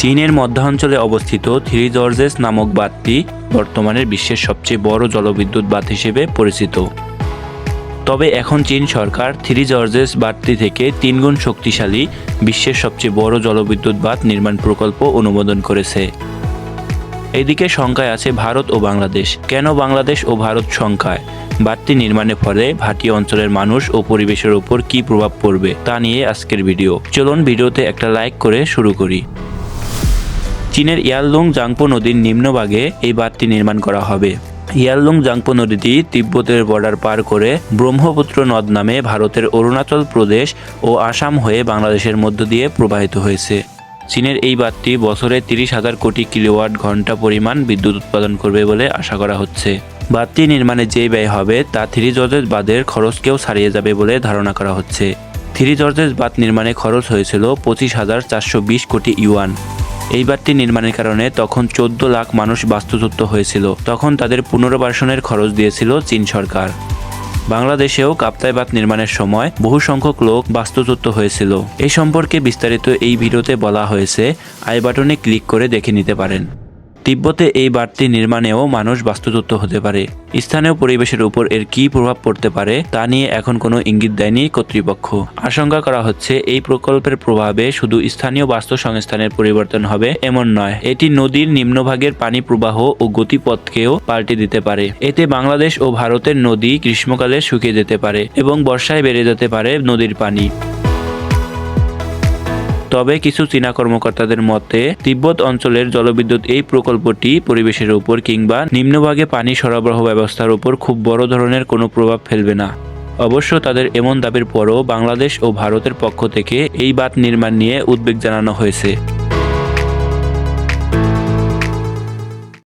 চীনের মধ্যাঞ্চলে অবস্থিত three George's নামক বাঁধটি বর্তমানে বিশ্বের সবচেয়ে বড় জলবিদ্যুৎ বাঁধ হিসেবে পরিচিত। তবে এখন চীন সরকার থ্রি জর্জেস বাঁধটি থেকে তিনগুণ শক্তিশালী বিশ্বের সবচেয়ে বড় জলবিদ্যুৎ বাঁধ নির্মাণ প্রকল্প অনুমোদন করেছে। এদিকে সংখ্যায় আছে ভারত ও বাংলাদেশ। কেন বাংলাদেশ ও ভারত সংখ্যায় বাঁধটি নির্মাণের ফলে ভাটি অঞ্চলের মানুষ ও পরিবেশের উপর কী প্রভাব পড়বে তা নিয়ে আজকের ভিডিও। চলুন ভিডিওতে একটা লাইক করে শুরু করি। চীনের ইয়ারলুং জাংপো নদীর নিম্নভাগে এই বাঁধটি নির্মাণ করা হবে। ইয়ারলুং জাংপো নদীটি তিব্বতের বর্ডার পার করে ব্রহ্মপুত্র নদ নামে ভারতের অরুণাচল প্রদেশ ও আসাম হয়ে বাংলাদেশের মধ্য দিয়ে প্রবাহিত হয়েছে। চীনের এই বাঁধটি বছরে তিরিশ হাজার কোটি কিলোওয়াট ঘণ্টা পরিমাণ বিদ্যুৎ উৎপাদন করবে বলে আশা করা হচ্ছে। বাঁধটি নির্মাণে যে ব্যয় হবে, তা থ্রি জর্জেস বাঁধের খরচকেও ছাড়িয়ে যাবে বলে ধারণা করা হচ্ছে। থ্রি জর্জেস বাঁধ নির্মাণে খরচ হয়েছিল পঁচিশ হাজার চারশো বিশ কোটি ইউয়ান। এই বাঁধটি নির্মাণের কারণে তখন চোদ্দ লাখ মানুষ বাস্তুচ্যুত হয়েছিল। তখন তাদের পুনর্বাসনের খরচ দিয়েছিল চীন সরকার। বাংলাদেশেও কাপ্তাই বাঁধ নির্মাণের সময় বহু সংখ্যক লোক বাস্তুচ্যুত হয়েছিল। এ সম্পর্কে বিস্তারিত এই ভিডিওতে বলা হয়েছে আই বাটনে ক্লিক করে দেখে নিতে পারেন। তিব্বতে এই বাড়তি নির্মাণেও মানুষ বাস্তুচ্যুত হতে পারে। স্থানীয় পরিবেশের উপর এর কী প্রভাব পড়তে পারে, তা নিয়ে এখন কোনো ইঙ্গিত দেয়নি কর্তৃপক্ষ। আশঙ্কা করা হচ্ছে, এই প্রকল্পের প্রভাবে শুধু স্থানীয় বাস্তু সংস্থানের পরিবর্তন হবে এমন নয়, এটি নদীর নিম্নভাগের পানি প্রবাহ ও গতিপথকেও পাল্টে দিতে পারে। এতে বাংলাদেশ ও ভারতের নদী গ্রীষ্মকালে শুকিয়ে যেতে পারে এবং বর্ষায় বেড়ে যেতে পারে নদীর পানি। তবে কিছু চীনা কর্মকর্তাদের মতে, তিব্বত অঞ্চলের জলবিদ্যুৎ এই প্রকল্পটি পরিবেশের উপর কিংবা নিম্নভাগে পানি সরবরাহ ব্যবস্থার উপর খুব বড় ধরনের কোনো প্রভাব ফেলবে না। অবশ্য তাদের এমন দাবির পরও বাংলাদেশ ও ভারতের পক্ষ থেকে এই বাঁধ নির্মাণ নিয়ে উদ্বেগ জানানো হয়েছে।